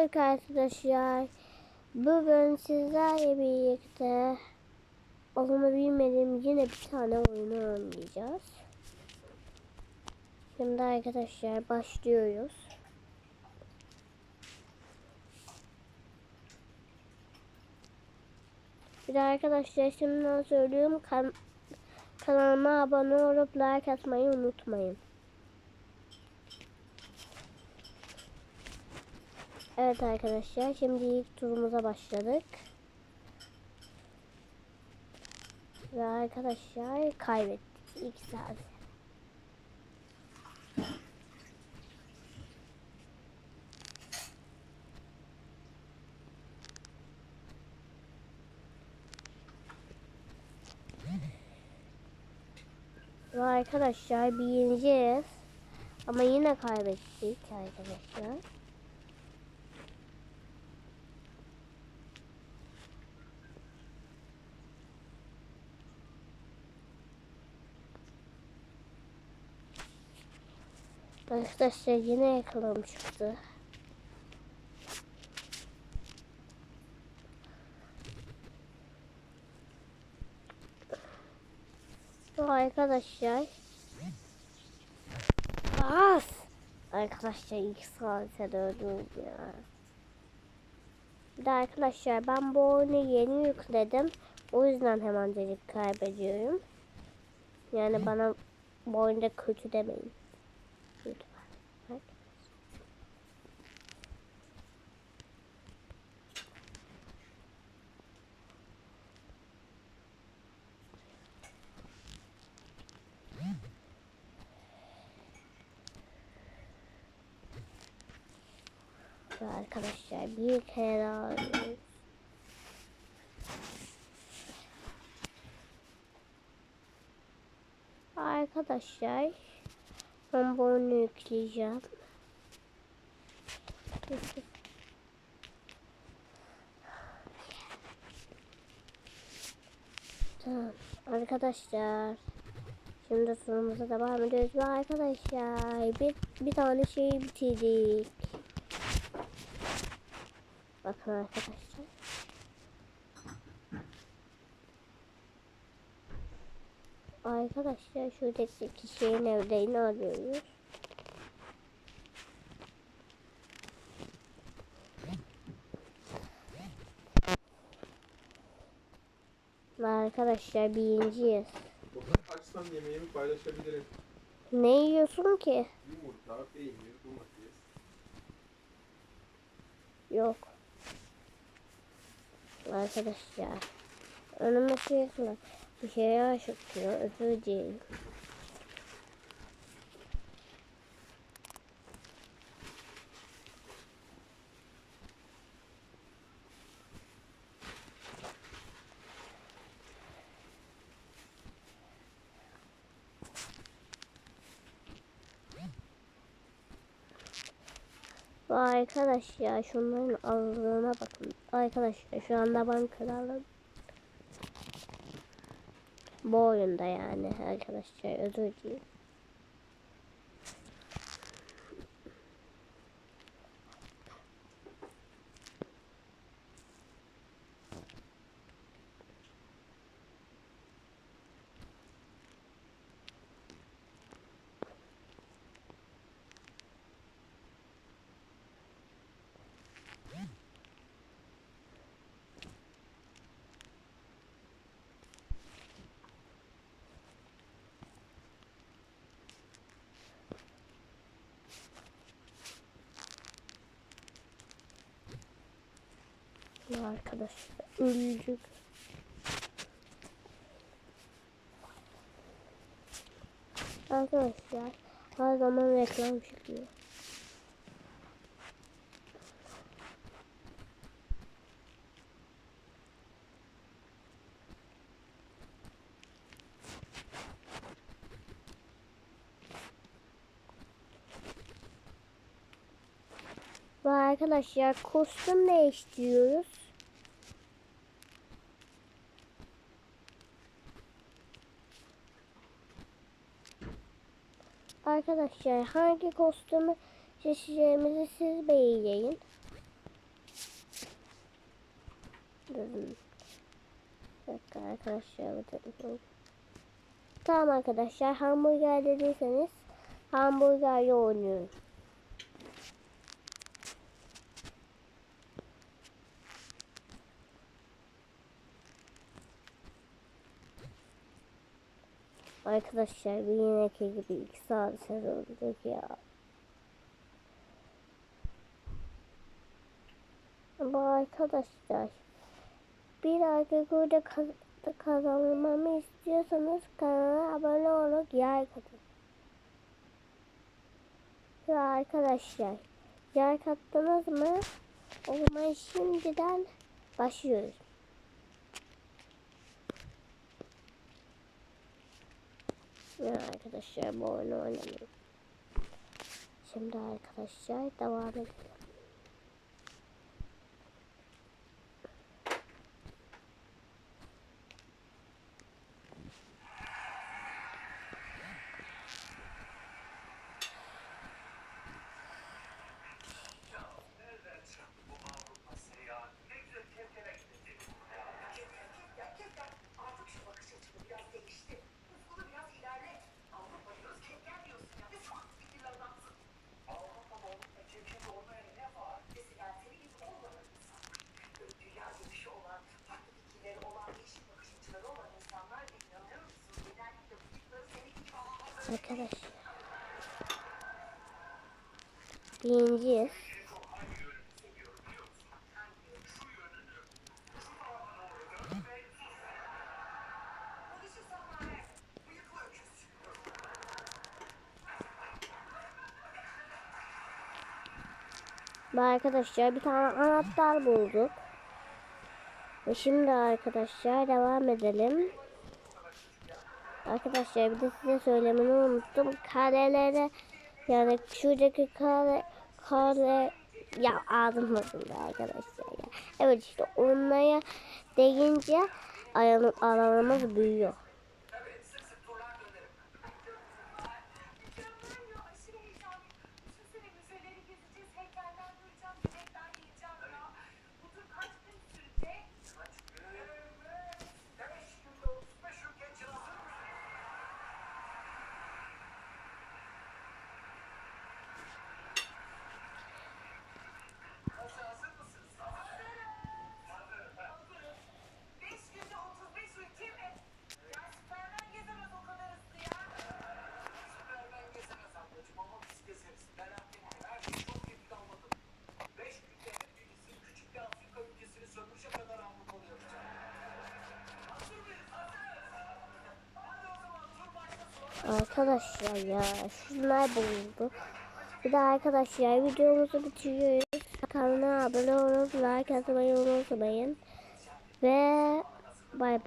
Evet arkadaşlar. Bugün sizlerle birlikte onu bilmediğim yine bir tane oyunu oynayacağız. Şimdi arkadaşlar başlıyoruz. Bir de arkadaşlar şimdiden söylüyorum kan kanalıma abone olup like atmayı unutmayın. Evet arkadaşlar şimdi ilk turumuza başladık. Ve arkadaşlar kaybettik ilk saat. Ve arkadaşlar bir yeneceğiz. Ama yine kaybettik arkadaşlar. Arkadaşlar yine yakalım çıktı. Arkadaşlar. As! Arkadaşlar ilk saate öldüm ya. Bir de arkadaşlar ben bu oyunu yeni yükledim. O yüzden hemen dedik kaybediyorum. Yani bana bu oyunda kötü demeyin. Ve Arkadaşlar bir kere daha oynuyoruz. Arkadaşlar ben bu oyunu yükleyeceğim. Tamam arkadaşlar. Şimdi sorumuza devam ediyoruz ve arkadaşlar bir, bir tane şeyi bitirdik. Bakın arkadaşlar. Arkadaşlar şuradaki şeyin evlerini arıyoruz. Ve Arkadaşlar birinciyiz. Burada açsam yemeğimi paylaşabilirim. Ne yiyorsun ki? Yumurta, peynir, domates. Yok. Arkadaşlar. Önüme var. Bir şeye aşıktıyor. Özür dilerim. Bu arkadaşlar şunların ağırlığına bakın. Arkadaşlar şu anda ben kralım. Bu oyunda yani arkadaşlar özür dilerim. Bu arkadaşlar ölecek. Arkadaşlar her zaman reklam çıkıyor. Arkadaşlar kostüm değiştiriyoruz. Arkadaşlar hangi kostümü seçeceğimizi siz belirleyin. Dedim. Arkadaşlar bu Tamam arkadaşlar hamburger dediyseniz hamburgerle oynuyoruz. Arkadaşlar bir yineki gibi iki saat sarıldık ya. Ama arkadaşlar bir erkek orada kaz kazanmamı istiyorsanız kanala abone olup yer katın. Ve arkadaşlar yer kattınız mı? O zaman şimdiden başlıyoruz. Ve arkadaşlar bu oyunu oynamayın. Şimdi arkadaşlar devam edelim. Arkadaşlar. Birinciyiz. Arkadaşlar bir tane anahtar bulduk. Ve şimdi arkadaşlar devam edelim. Arkadaşlar bir de size söylemeyi unuttum. Karelere yani şuradaki kare kare ya ağzım arkadaşlar ya. Evet işte onlara deyince alanı, alanımız büyüyor. Arkadaşlar ya şunlar bulundu. Bir de arkadaşlar videomuzu bitiriyoruz. Kanala abone olup like atmayı unutmayın. Ve bay bay.